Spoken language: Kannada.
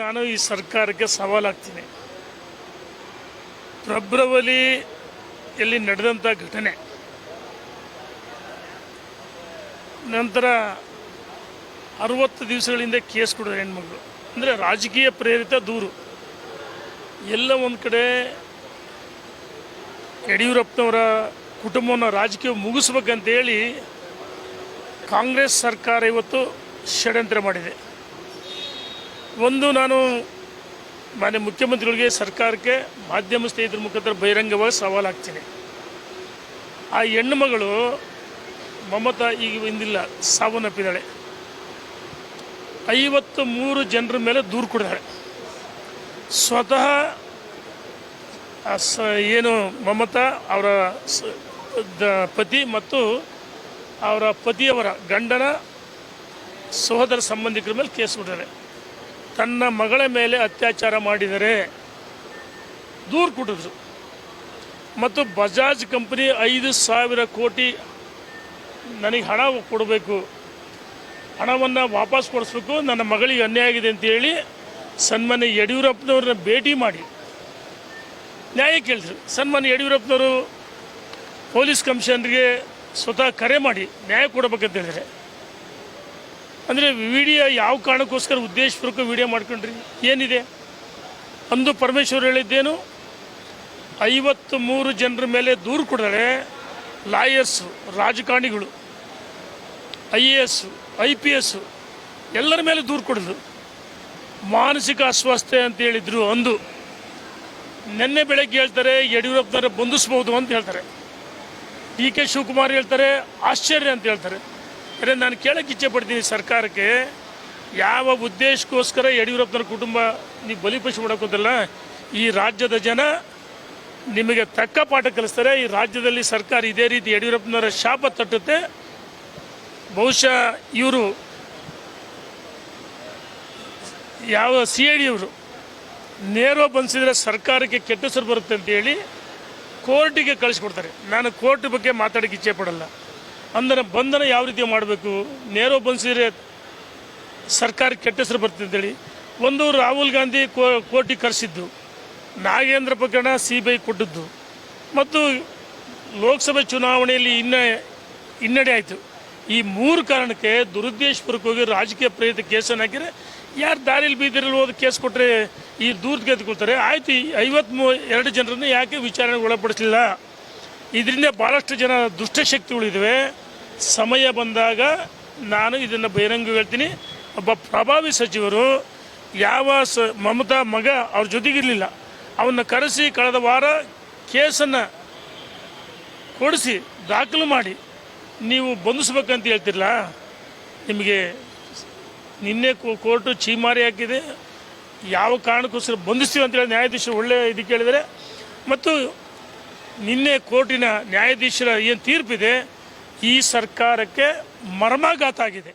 ನಾನು ಈ ಸರ್ಕಾರಕ್ಕೆ ಸವಾಲಾಗ್ತೀನಿ. ಫೆಬ್ರವರಿಯಲ್ಲಿ ನಡೆದಂಥ ಘಟನೆ, ನಂತರ ಅರವತ್ತು ದಿವಸಗಳಿಂದ ಕೇಸ್ ಕೊಡೋದು ಹೆಣ್ಮಗಳು ಅಂದರೆ ರಾಜಕೀಯ ಪ್ರೇರಿತ ದೂರು. ಎಲ್ಲ ಒಂದು ಕಡೆ ಯಡಿಯೂರಪ್ಪನವರ ಕುಟುಂಬವನ್ನು ರಾಜಕೀಯ ಮುಗಿಸ್ಬೇಕಂತೇಳಿ ಕಾಂಗ್ರೆಸ್ ಸರ್ಕಾರ ಇವತ್ತು ಷಡ್ಯಂತ್ರ ಮಾಡಿದೆ. ಒಂದು ನಾನು ಮಾನ್ಯ ಮುಖ್ಯಮಂತ್ರಿಗಳಿಗೆ ಸರ್ಕಾರಕ್ಕೆ ಮಾಧ್ಯಮ ಸ್ನೇಹಿತರ ಮುಖಾಂತರ ಬಹಿರಂಗವಾಗಿ ಸವಾಲು ಹಾಕ್ತೀನಿ. ಆ ಹೆಣ್ಣು ಮಗಳು ಮಮತಾ ಈಗ ಇಂದಿಲ್ಲ ಸಾವನ್ನಪ್ಪಿದ್ದಾಳೆ. ಐವತ್ತು ಮೂರು ಜನರ ಮೇಲೆ ದೂರು ಕೊಡಿದಾಳೆ ಸ್ವತಃ ಏನು ಮಮತಾ ಅವರ ಪತಿ ಮತ್ತು ಅವರ ಪತಿಯವರ ಗಂಡನ ಸಹೋದರ ಸಂಬಂಧಿಕರ ಮೇಲೆ ಕೇಸ್ ಕೊಟ್ಟಿದ್ದಾರೆ. ತನ್ನ ಮಗಳ ಮೇಲೆ ಅತ್ಯಾಚಾರ ಮಾಡಿದರೆ ದೂರು ಕೊಟ್ಟಿದ್ರು. ಮತ್ತು ಬಜಾಜ್ ಕಂಪ್ನಿ ಐದು ಸಾವಿರ ಕೋಟಿ ನನಗೆ ಹಣ ಕೊಡಬೇಕು. ಹಣವನ್ನು ವಾಪಸ್ ಕೊಡಿಸ್ಬೇಕು. ನನ್ನ ಮಗಳಿಗೆ ಅನ್ಯಾಯ ಆಗಿದೆ ಅಂತೇಳಿ ಸನ್ಮಾನ್ಯ ಯಡಿಯೂರಪ್ಪನವ್ರನ್ನ ಭೇಟಿ ಮಾಡಿ. ನ್ಯಾಯ ಕೇಳಿದ್ರು. ಸನ್ಮಾನ್ಯ ಯಡಿಯೂರಪ್ಪನವರು ಪೊಲೀಸ್ ಕಮಿಷನರ್ಗೆ ಸ್ವತಃ ಕರೆ ಮಾಡಿ ನ್ಯಾಯ ಕೊಡಬೇಕಂತ ಹೇಳಿದರೆ ಅಂದರೆ ವಿಡಿಯೋ ಯಾವ ಕಾರಣಕ್ಕೋಸ್ಕರ ಉದ್ದೇಶಪೂರ್ವಕ ವಿಡಿಯೋ ಮಾಡ್ಕೊಂಡ್ರಿ? ಏನಿದೆ? ಅಂದು ಪರಮೇಶ್ವರ್ ಹೇಳಿದ್ದೇನು ಐವತ್ತು ಮೂರು ಜನರ ಮೇಲೆ ದೂರು ಕೊಡರೆ ಲಾಯರ್ಸು, ರಾಜಕಾರಣಿಗಳು, I A S I P S ಎಲ್ಲರ ಮೇಲೆ ದೂರು ಕೊಡೋದು ಮಾನಸಿಕ ಅಸ್ವಸ್ಥೆ ಅಂತ ಹೇಳಿದ್ರು ಅಂದು. ನಿನ್ನೆ ಬೆಳಗ್ಗೆ ಹೇಳ್ತಾರೆ, ಯಡಿಯೂರಪ್ಪನವರ ಬಂಧಿಸ್ಬೋದು ಅಂತ ಹೇಳ್ತಾರೆ. ಡಿ ಕೆ ಶಿವಕುಮಾರ್ ಹೇಳ್ತಾರೆ, ಆಶ್ಚರ್ಯ ಅಂತ ಹೇಳ್ತಾರೆ. ಅರೆ ನಾನು ಕೇಳಕ್ಕೆ ಇಚ್ಛೆ ಪಡ್ತೀನಿ ಸರ್ಕಾರಕ್ಕೆ, ಯಾವ ಉದ್ದೇಶಕ್ಕೋಸ್ಕರ ಯಡಿಯೂರಪ್ಪನವ್ರ ಕುಟುಂಬ ನೀವು ಬಲಿಪಶು ಮಾಡೋಕ್ಕೋದಲ್ಲ ಈ ರಾಜ್ಯದ ಜನ ನಿಮಗೆ ತಕ್ಕ ಪಾಠ ಕಲಿಸ್ತಾರೆ, ಈ ರಾಜ್ಯದಲ್ಲಿ ಸರ್ಕಾರ ಇದೇ ರೀತಿ ಯಡಿಯೂರಪ್ಪನವರ ಶಾಪ ತಟ್ಟುತ್ತೆ. ಬಹುಶಃ ಇವರು ಯಾವ ಸಿ ಐ ಡಿಯವರು ನೇರ ಬನ್ಸಿದ್ರೆ ಸರ್ಕಾರಕ್ಕೆ ಕೆಟ್ಟ ಹೆಸರು ಬರುತ್ತೆ ಅಂತೇಳಿ ಕೋರ್ಟಿಗೆ ಕಳಿಸ್ಕೊಡ್ತಾರೆ ನಾನು ಕೋರ್ಟ್ ಬಗ್ಗೆ ಮಾತಾಡೋಕ್ಕೆ ಇಚ್ಛೆ ಪಡಲ್ಲ. ಅಂದರೆ ಬಂಧನ ಯಾವ ರೀತಿ ಮಾಡಬೇಕು? ನೇರ ಬಂಧಿಸಿದ್ರೆ ಸರ್ಕಾರ ಕೆಟ್ಟ ಹೆಸರು ಅಂತೇಳಿ. ಒಂದು ರಾಹುಲ್ ಗಾಂಧಿ ಕೋ ಕೋರ್ಟಿಗೆ ಕರೆಸಿದ್ದು. ನಾಗೇಂದ್ರ ಪ್ರಕರಣ ಸಿ ಬಿ ಐ ಕೊಟ್ಟಿದ್ದು. ಮತ್ತು ಲೋಕಸಭೆ ಚುನಾವಣೆಯಲ್ಲಿ ಇನ್ನ, ಹಿನ್ನಡೆ ಆಯಿತು. ಈ ಮೂರು ಕಾರಣಕ್ಕೆ ದುರುದ್ದೇಶಪೂರ್ವಕವಾಗಿ ರಾಜಕೀಯ ಪ್ರೇರಿತ ಕೇಸನ್ನು ಹಾಕಿದರೆ, ಯಾರು ದಾರಿಲಿ ಬೀದಿರಲ್ಲಿ ಹೋದ ಕೇಸ್ ಕೊಟ್ಟರೆ ಈ ದೂರ ಗೆದ್ಕೊಳ್ತಾರೆ. ಆಯ್ತು ಐವತ್ಮೂ, ಎರಡು ಜನರನ್ನು ಯಾಕೆ ವಿಚಾರಣೆಗೆ ಒಳಪಡಿಸಲಿಲ್ಲ? ಇದರಿಂದ ಭಾಳಷ್ಟು ಜನ ದುಷ್ಟಶಕ್ತಿಗಳಿದ್ದಾವೆ. ಸಮಯ ಬಂದಾಗ ನಾನು ಇದನ್ನು ಬಹಿರಂಗ ಹೇಳ್ತೀನಿ. ಒಬ್ಬ ಪ್ರಭಾವಿ ಸಚಿವರು ಯಾವ ಸ ಮಮತಾ ಮಗ ಅವ್ರ ಜೊತೆಗಿರಲಿಲ್ಲ. ಅವನ್ನ ಕರೆಸಿ ಕಳೆದ ವಾರ ಕೇಸನ್ನು ಕೊಡಿಸಿ ದಾಖಲು ಮಾಡಿ. ನೀವು ಬಂಧಿಸ್ಬೇಕಂತ ಹೇಳ್ತಿರಲ್ಲ ನಿಮಗೆ ನಿನ್ನೆ ಕೋರ್ಟು ಚೀಮಾರಿ ಹಾಕಿದೆ. ಯಾವ ಕಾರಣಕ್ಕೋಸ್ಕರ ಬಂಧಿಸ್ತೀವಿ ಅಂತೇಳಿ ನ್ಯಾಯಾಧೀಶರು ಒಳ್ಳೆ ಇದು ಕೇಳಿದರೆ ಮತ್ತು ನಿನ್ನೆ ಕೋರ್ಟಿನ ನ್ಯಾಯಾಧೀಶರ ಏನು ತೀರ್ಪಿದೆ? ಈ ಸರ್ಕಾರಕ್ಕೆ ಮರ್ಮಾಘಾತ ಆಗಿದೆ.